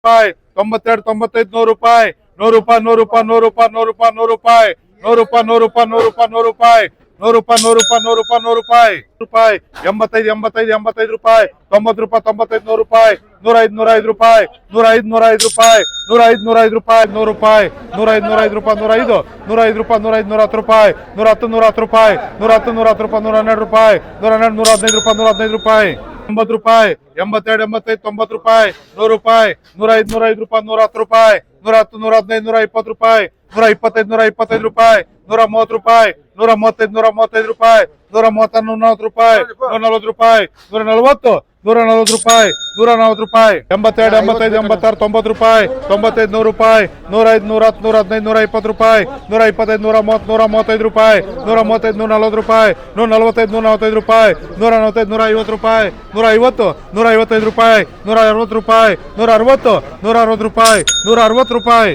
ರೂಪಾಯಿ ತೊಂಬತ್ತೆರಡು ತೊಂಬತ್ತೈದು ನೂರು ರೂಪಾಯಿ ನೂರು ರೂಪಾಯಿ ನೂರು ರೂಪಾಯಿ ನೂರು ರೂಪಾಯಿ ನೂರು ರೂಪಾಯಿ ನೂರು ರೂಪಾಯಿ ನೂರು ರೂಪಾಯಿ ನೂರು ರೂಪಾಯಿ ನೂರು ರೂಪಾಯಿ ನೂರು ರೂಪಾಯಿ ನೂರು ರೂಪಾಯಿ ನೂರು ರೂಪಾಯಿ ನೂರು ರೂಪಾಯಿ ನೂರು ರೂಪಾಯಿ ರೂಪಾಯಿ ಎಂಬತ್ತೈದು ಎಂಬತ್ತೈದು ಎಂಬತ್ತೈದು ರೂಪಾಯಿ ತೊಂಬತ್ತು ರೂಪಾಯಿ ತೊಂಬತ್ತೈದು ನೂರು ರೂಪಾಯಿ ನೂರ ಐದು ನೂರ ಐದು ರೂಪಾಯಿ ನೂರ ಐದು ನೂರ ಐದು ರೂಪಾಯಿ ನೂರ ಐದು ನೂರ ಐದು ರೂಪಾಯಿ ನೂರು ರೂಪಾಯಿ ನೂರ ಐದು ನೂರ ಐದು ರೂಪಾಯಿ ನೂರ ಐದು ನೂರ ಐದು ರೂಪಾಯಿ ನೂರ ಐದು ನೂರ ಹತ್ತು ರೂಪಾಯಿ ನೂರ ಹತ್ತು ನೂರ ಹತ್ತು ರೂಪಾಯಿ ನೂರ ಹತ್ತು ನೂರ ಹತ್ತು ರೂಪಾಯಿ ನೂರ ಹನ್ನೆರಡು ರೂಪಾಯಿ ನೂರ ಹನ್ನೆರಡು ನೂರ ಹದಿನೈದು ರೂಪಾಯಿ ನೂರ ಹದಿನೈದು ರೂಪಾಯಿ ಎಂಬತ್ತು ರೂಪಾಯಿ, ಎಂಬತ್ತೆರಡು, ಎಂಬತ್ತೈದು, ತೊಂಬತ್ತು ರೂಪಾಯಿ, ನೂರು ರೂಪಾಯಿ ನೂರ ಐದು ನೂರ ಐದು ರೂಪಾಯಿ ನೂರ ಹತ್ತು ರೂಪಾಯಿ ನೂರ ಹತ್ತು ನೂರ ಹದಿನೈದು ನೂರ ಇಪ್ಪತ್ತು ರೂಪಾಯಿ ನೂರ ಇಪ್ಪತ್ತೈದು ನೂರ ಇಪ್ಪತ್ತೈದು ರೂಪಾಯಿ ನೂರ ಮೂವತ್ತು ರೂಪಾಯಿ ನೂರ ಮೂವತ್ತೈದು ನೂರ ಮೂವತ್ತೈದು ರೂಪಾಯಿ ನೂರ ಮೂವತ್ತ ನೂರ ನಲವತ್ತು ರೂಪಾಯಿ ನೂರ ನಲವತ್ತು ರೂಪಾಯಿ ನೂರ ನಲವತ್ತು ನೂರ ನಲವತ್ತು ರೂಪಾಯಿ ನೂರ ನಲವತ್ತು ರೂಪಾಯಿ ಎಂಬತ್ತೆರಡು ಎಂಬತ್ತೈದು ಎಂಬತ್ತಾರು ತೊಂಬತ್ತು ರೂಪಾಯಿ ತೊಂಬತ್ತೈದು ನೂರು ರೂಪಾಯಿ ನೂರ ಐದು ನೂರ ಹತ್ತು ನೂರ ಹದಿನೈದು ನೂರ ಇಪ್ಪತ್ತು ರೂಪಾಯಿ ನೂರ ಇಪ್ಪತ್ತೈದು ನೂರ ಮೂವತ್ತು ನೂರ ಮೂವತ್ತೈದು ರೂಪಾಯಿ ನೂರ ಮೂವತ್ತೈದು ನೂರ ನಲವತ್ತು ರೂಪಾಯಿ ನೂರ ನಲವತ್ತೈದು ನೂರ ನಲವತ್ತೈದು ರೂಪಾಯಿ ನೂರ ನಲವತ್ತೈದು ನೂರ ಐವತ್ತು ರೂಪಾಯಿ ನೂರ ಐವತ್ತು ನೂರ ಐವತ್ತೈದು ರೂಪಾಯಿ ನೂರ ಅರವತ್ತು ರೂಪಾಯಿ ನೂರ ಅರವತ್ತು ನೂರ ಅರವತ್ತು ರೂಪಾಯಿ ನೂರ ಅರವತ್ತು ರೂಪಾಯಿ.